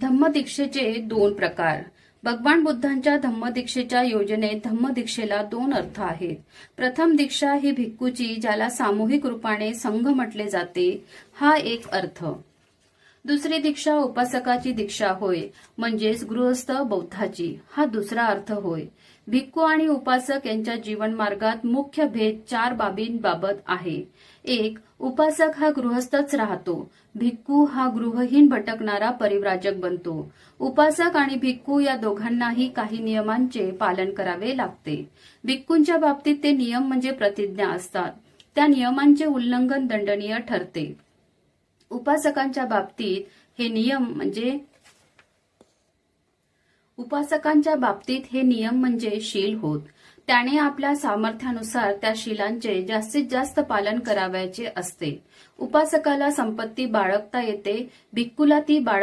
धम्मदीक्षेचे दोन प्रकार. भगवान बुद्धांच्या धम्मदीक्षेच्या योजनेत धम्मदीक्षेला दोन अर्थ आहेत. प्रथम दीक्षा ही भिक्खूची ज्याला सामूहिक रूपाने संघ म्हटले जाते हा एक अर्थ. दुसरी दीक्षा उपासकाची दीक्षा होय म्हणजेच गृहस्थ बौद्धाची. हा दुसरा अर्थ होय. भिक्खू आणि उपासक यांच्या जीवनमार्गात मुख्य भेद चार बाबींबाबत आहे. एक उपासक हा गृहस्थच राहतो. भिक्खू हा गृहहीन भटकणारा परिव्राजक बनतो. उपासक आणि भिक्खू या दोघांनाही काही नियमांचे पालन करावे लागते. भिक्खूंच्या बाबतीत ते नियम म्हणजे प्रतिज्ञा असतात. त्या नियमांचे उल्लंघन दंडनीय ठरते. उपासकांच्या बाबतीत हे नियम म्हणजे उपासकांच्या बाबतीत हे नियम म्हणजे शील होत. त्याने आपल्या सामर्थ्यानुसार त्या शिलांचे जास्तीत जास्त पालन करावयाचे असते. उपासकाला संपत्ती बाळगता येते भिक्खूला ती बाळग